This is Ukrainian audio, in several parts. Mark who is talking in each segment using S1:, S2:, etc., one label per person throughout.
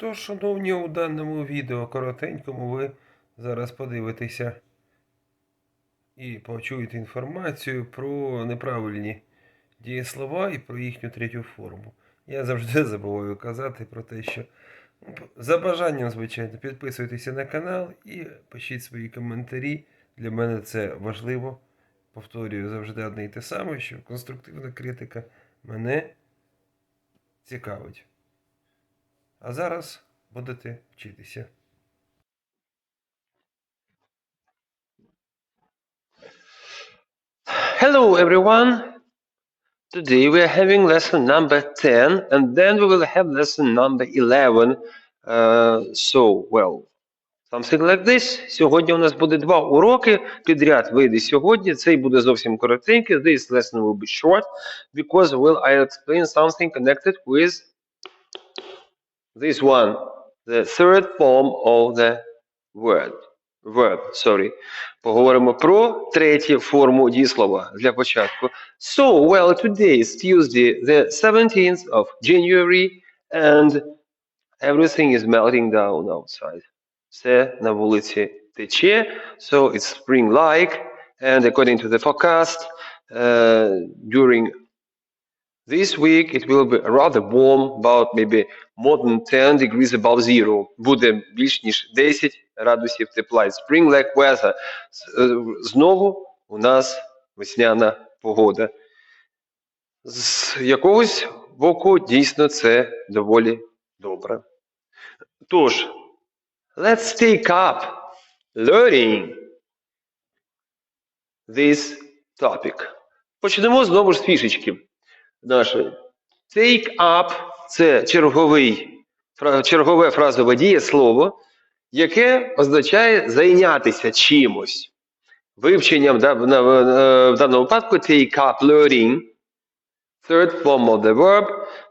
S1: Тож, шановні, у даному відео коротенькому ви зараз подивитеся і почуєте інформацію про неправильні дієслова і про їхню третю форму. Я завжди забуваю казати про те, що ну, за бажанням, звичайно, підписуйтеся на канал і пишіть свої коментарі. Для мене це важливо. Повторюю завжди одне і те саме, що конструктивна критика мене цікавить. А зараз будете вчитися.
S2: Hello everyone! Today we are having lesson number 10 and then we will have lesson number 11. Uh, so, well, something like this. Сьогодні у нас буде два уроки підряд вийде сьогодні. Цей буде зовсім коротенький. This lesson will be short because well, I'll explain something connected with this one, the third form of the word. Verb, sorry. Поговоримо про третю форму дієслова для початку. So, well, today is Tuesday, the 17th of January, and everything is melting down outside. Все на вулиці тече, so it's spring-like, and according to the forecast, uh, during this week it will be rather warm, about maybe than 10 degrees above zero. Буде більш ніж 10 градусів тепла. Spring-like weather. Е, Знову у нас весняна погода. З якогось боку дійсно це доволі добре. Тож, let's take up learning this topic. Почнемо знову ж з фішечки нашої. Take up це черговий, чергове фразове дієслово, яке означає зайнятися чимось. Вивченням в, в- даному випадку take up learning, third form of the verb,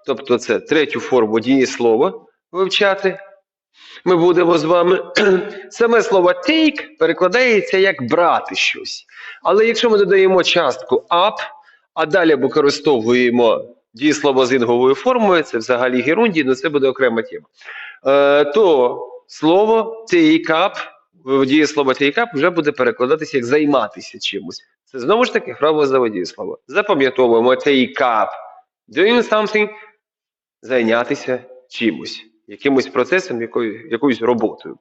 S2: тобто це третю форму дієслова вивчати. Ми будемо з вами. Саме слово take перекладається як брати щось. Але якщо ми додаємо частку up, а далі використовуємо дієслово з інговою формою, це взагалі герундій, але це буде окрема тема. Е, то слово take up, дієслово take вже буде перекладатися як займатися чимось. Це знову ж таки фразове дієслово. Запам'ятовуємо take up, doing something, зайнятися чимось, якимось процесом, якою, якоюсь роботою.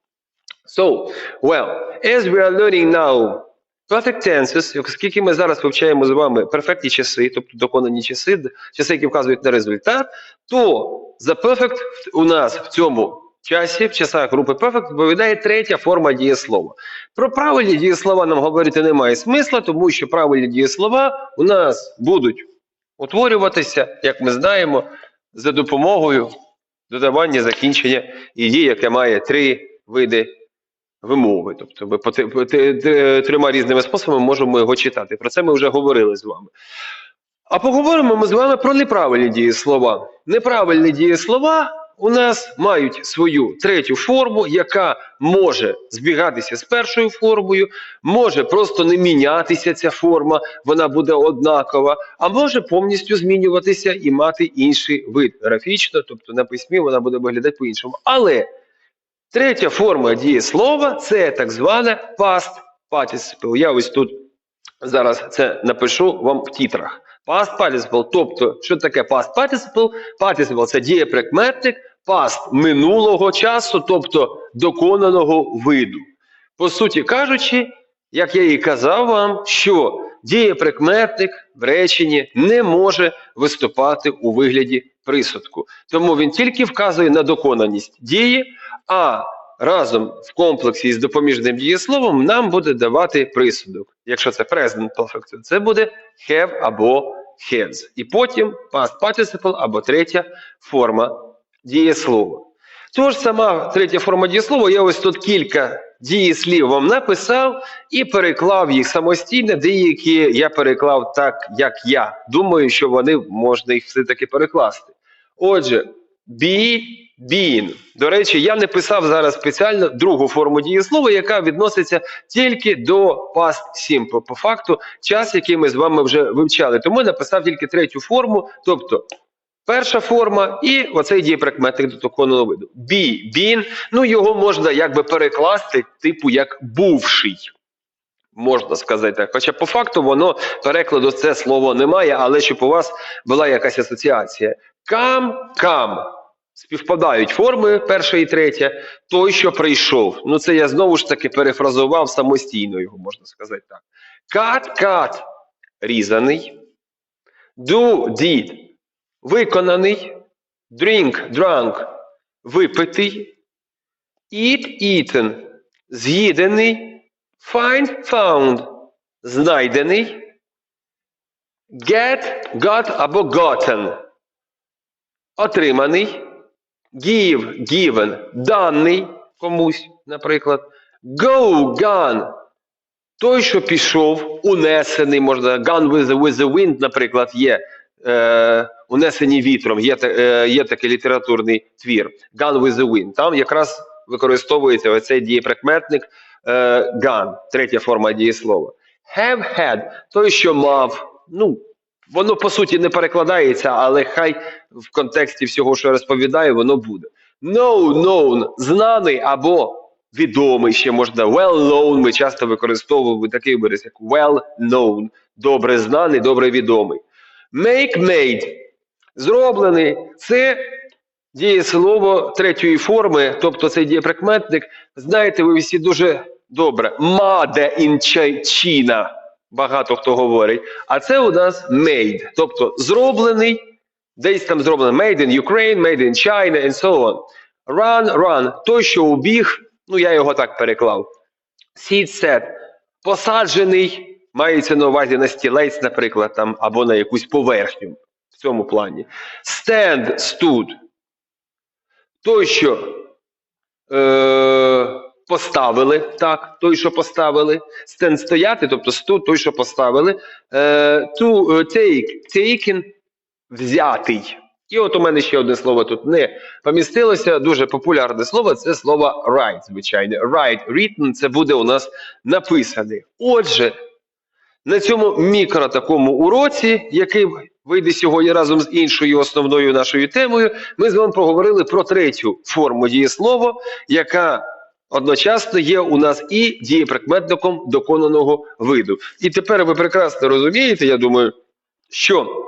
S2: So, well, as we are learning now Perfect оскільки ми зараз вивчаємо з вами перфектні часи, тобто доконані часи, часи, які вказують на результат, то за perfect у нас в цьому часі, в часах групи perfect, відповідає третя форма дієслова. Про правильні дієслова нам говорити немає смисла, тому що правильні дієслова у нас будуть утворюватися, як ми знаємо, за допомогою додавання закінчення і дії, яке має три види вимови. Тобто ми по, трьома різними способами можемо його читати. Про це ми вже говорили з вами. А поговоримо ми з вами про неправильні дієслова. Неправильні дієслова у нас мають свою третю форму, яка може збігатися з першою формою, може просто не мінятися ця форма, вона буде однакова, а може повністю змінюватися і мати інший вид графічно, тобто на письмі вона буде виглядати по-іншому. Але Третя форма дієслова це так зване past participle. Я ось тут зараз це напишу вам в тітрах. Past participle, тобто, що таке past participle? Participle – це дієприкметник past минулого часу, тобто доконаного виду. По суті кажучи, як я і казав вам, що дієприкметник в реченні не може виступати у вигляді присудку. Тому він тільки вказує на доконаність дії, а разом в комплексі з допоміжним дієсловом нам буде давати присудок. Якщо це present perfect, це буде have або has. І потім past participle або третя форма дієслова. Тож сама третя форма дієслова, я ось тут кілька дієслів вам написав і переклав їх самостійно. Деякі я переклав так, як я. Думаю, що вони можна їх все-таки перекласти. Отже, be, been. До речі, я не писав зараз спеціально другу форму дієслова, яка відноситься тільки до past simple. По факту, час, який ми з вами вже вивчали. Тому я написав тільки третю форму, тобто Перша форма і оцей дієприкметник до доконаного виду. Be, been, ну його можна якби перекласти, типу як бувший. Можна сказати так. Хоча по факту воно перекладу це слово немає, але щоб у вас була якась асоціація. Come, come. Співпадають форми перша і третя. Той, що прийшов. Ну це я знову ж таки перефразував самостійно, його можна сказати так. Cut, cut – різаний. Do, did – виконаний. Drink, drunk – випитий. Eat, eaten – з'їдений. Find, found – знайдений. Get, got або gotten – отриманий. Give, given – даний комусь, наприклад. Go, gone – той, що пішов, унесений, можна gone with the, with the wind, наприклад, є е, унесені вітром, є, е, є такий літературний твір. Gone with the wind. Там якраз використовується оцей дієприкметник е, gone, третя форма дієслова. Have had – той, що мав. Ну, воно по суті не перекладається, але хай в контексті всього, що я розповідаю, воно буде. Know, known – знаний або відомий ще можна. Well known ми часто використовуємо такий вираз, як well known – добре знаний, добре відомий. Make made – зроблений. Це дієслово третьої форми, тобто цей дієприкметник, знаєте, ви всі дуже добре. Made in Chi- China, багато хто говорить. А це у нас made, тобто зроблений, десь там зроблено made in Ukraine, made in China and so on. Run, run, той, що убіг, ну я його так переклав. Seed set, посаджений, мається на увазі на стілець, наприклад, там, або на якусь поверхню в цьому плані. Stand, stood, той, що е, поставили, так, той, що поставили, stand стояти, тобто той, що поставили, е, to е, take, taken, взятий. І от у мене ще одне слово тут не помістилося. Дуже популярне слово це слово write, звичайно. Write, written – це буде у нас написаний. Отже, на цьому мікро такому уроці, який вийде сьогодні разом з іншою основною нашою темою, ми з вами поговорили про третю форму дієслова, яка одночасно є у нас і дієприкметником доконаного виду. І тепер ви прекрасно розумієте, я думаю, що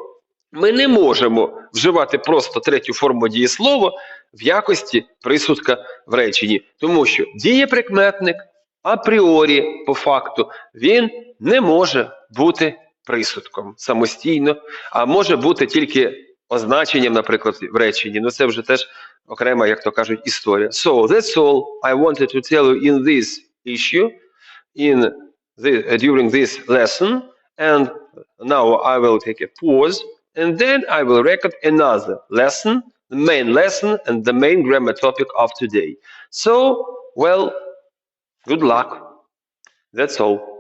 S2: ми не можемо вживати просто третю форму дієслова в якості присудка в реченні, тому що дієприкметник апріорі, по факту, він не може бути присудком самостійно, а може бути тільки означенням, наприклад, в реченні. Ну це вже теж окрема, як то кажуть, історія. So that's all I wanted to tell you in this issue, in the, during this lesson, and now I will take a pause, and then I will record another lesson, the main lesson and the main grammar topic of today. So, well, good luck. That's all.